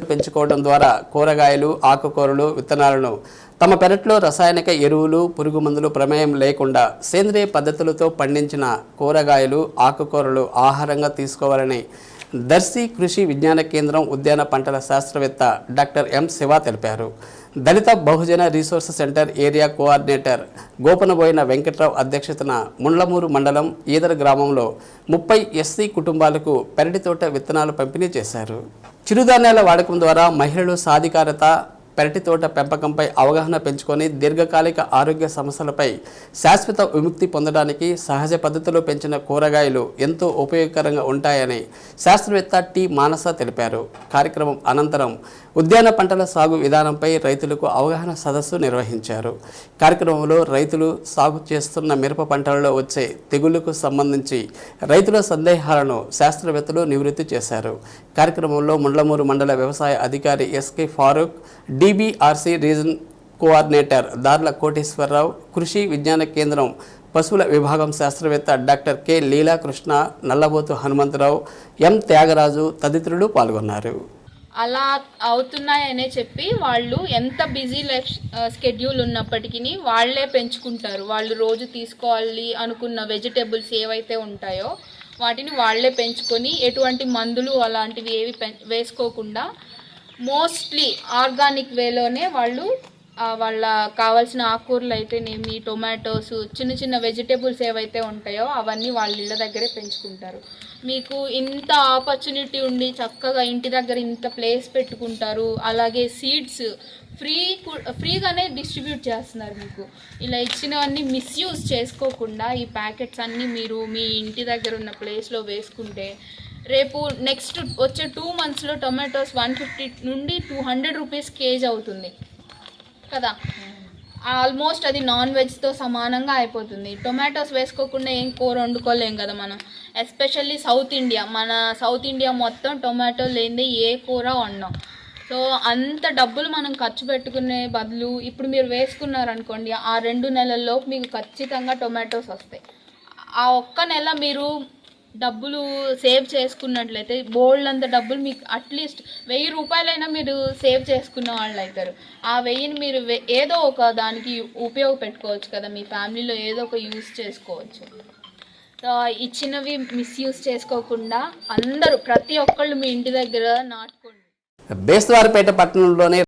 పెంచుకోవడం ద్వారా కూరగాయలు ఆకుకూరలు విత్తనాలను తమ పెరట్లో రసాయనిక ఎరువులు పురుగు మందులు ప్రమేయం లేకుండా సేంద్రియ పద్ధతులతో పండించిన కూరగాయలు ఆకుకూరలు ఆహారంగా తీసుకోవాలని దర్శి కృషి విజ్ఞాన కేంద్రం ఉద్యాన పంటల శాస్త్రవేత్త డాక్టర్ ఎం శివ తెలిపారు. Dalit Bahujan resource centre area coordinator Gopanaboina Venkatrao అధ్యక్షతన ముండ్లమూరు మండలం ఈదర గ్రామంలో ముప్పై ఎస్సీ కుటుంబాలకు పెరటి తోట విత్తనాలు పంపిణీ చేశారు. చిరుధాన్యాల వాడకం ద్వారా మహిళలు సాధికారత పెరటి తోట పెంపకంపై అవగాహన పెంచుకొని దీర్ఘకాలిక ఆరోగ్య సమస్యలపై శాశ్వత విముక్తి పొందడానికి సహజ పద్ధతిలో పెంచిన కూరగాయలు ఎంతో ఉపయోగకరంగా ఉంటాయని శాస్త్రవేత్త టి మానస తెలిపారు. కార్యక్రమం అనంతరం ఉద్యాన పంటల సాగు విధానంపై రైతులకు అవగాహన సదస్సు నిర్వహించారు. కార్యక్రమంలో రైతులు సాగు చేస్తున్న మిరప పంటలలో వచ్చే తెగుళ్ళకు సంబంధించి రైతుల సందేహాలను శాస్త్రవేత్తలు నివృత్తి చేశారు. కార్యక్రమంలో ముండ్లమూరు మండల వ్యవసాయ అధికారి SK Farooq DBRC region coordinator Darla Koteswararao Krishi Vignana Kendram పశువుల విభాగం శాస్త్రవేత్త doctor K Leelakrishna Nallabothu Hanumantharao M Thyagaraju తదితరులు పాల్గొన్నారు. అలా అవుతున్నాయనే చెప్పి వాళ్ళు ఎంత బిజీ లైఫ్ స్కెడ్యూల్ ఉన్నప్పటికీ వాళ్ళే పెంచుకుంటారు. వాళ్ళు రోజు తీసుకోవాలి అనుకున్న వెజిటేబుల్స్ ఏవైతే ఉంటాయో వాటిని వాళ్ళే పెంచుకొని ఎటువంటి మందులు అలాంటివి ఏవి పెం- వేసుకోకుండా మోస్ట్లీ ఆర్గానిక్ వేలోనే వాళ్ళు వాళ్ళ కావాల్సిన ఆకుకూరలు అయితేనేమి టొమాటోస్ చిన్న చిన్న వెజిటేబుల్స్ ఏవైతే ఉంటాయో అవన్నీ వాళ్ళ ఇళ్ళ దగ్గరే పెంచుకుంటారు. మీకు ఇంత ఆపర్చునిటీ ఉండి చక్కగా ఇంటి దగ్గర ఇంత ప్లేస్ పెట్టుకుంటారు అలాగే సీడ్స్ ఫ్రీ ఫ్రీగానే డిస్ట్రిబ్యూట్ చేస్తున్నారు మీకు. ఇలా ఇచ్చినవన్నీ మిస్యూజ్ చేసుకోకుండా ఈ ప్యాకెట్స్ అన్నీ మీరు మీ ఇంటి దగ్గర ఉన్న ప్లేస్లో వేసుకుంటే రేపు నెక్స్ట్ వచ్చే టూ మంత్స్లో టొమాటోస్ వన్ ఫిఫ్టీ నుండి టూ హండ్రెడ్ రూపీస్ కేజీ అవుతుంది. కదా. ఆల్మోస్ట్ అది నాన్ వెజ్తో సమానంగా అయిపోతుంది. టొమాటోస్ వేసుకోకుండా ఏం కూర వండుకోలేం కదా మనం. Especially south India. మన సౌత్ ఇండియా మొత్తం టొమాటో లేనిదే ఏ కూర వండం. సో అంత డబ్బులు మనం ఖర్చు పెట్టుకునే బదులు ఇప్పుడు మీరు వేసుకున్నారనుకోండి ఆ రెండు నెలల్లో మీకు ఖచ్చితంగా టొమాటోస్ వస్తాయి. ఆ ఒక్క నెల మీరు డబ్బులు సేవ్ చేసుకున్నట్లయితే బోల్డ్ అంత డబ్బులు మీకు అట్లీస్ట్ వెయ్యి రూపాయలైనా మీరు సేవ్ చేసుకున్న వాళ్ళు అవుతారు ఆ వెయ్యిని మీరు ఏదో ఒక దానికి ఉపయోగపెట్టుకోవచ్చు కదా మీ ఫ్యామిలీలో ఏదో ఒక యూస్ చేసుకోవచ్చు. ఇచ్చినవి మిస్యూజ్ చేసుకోకుండా అందరూ ప్రతి ఒక్కళ్ళు మీ ఇంటి దగ్గర నాటుకోండి. బేస్వారిపేట పట్టణంలోనే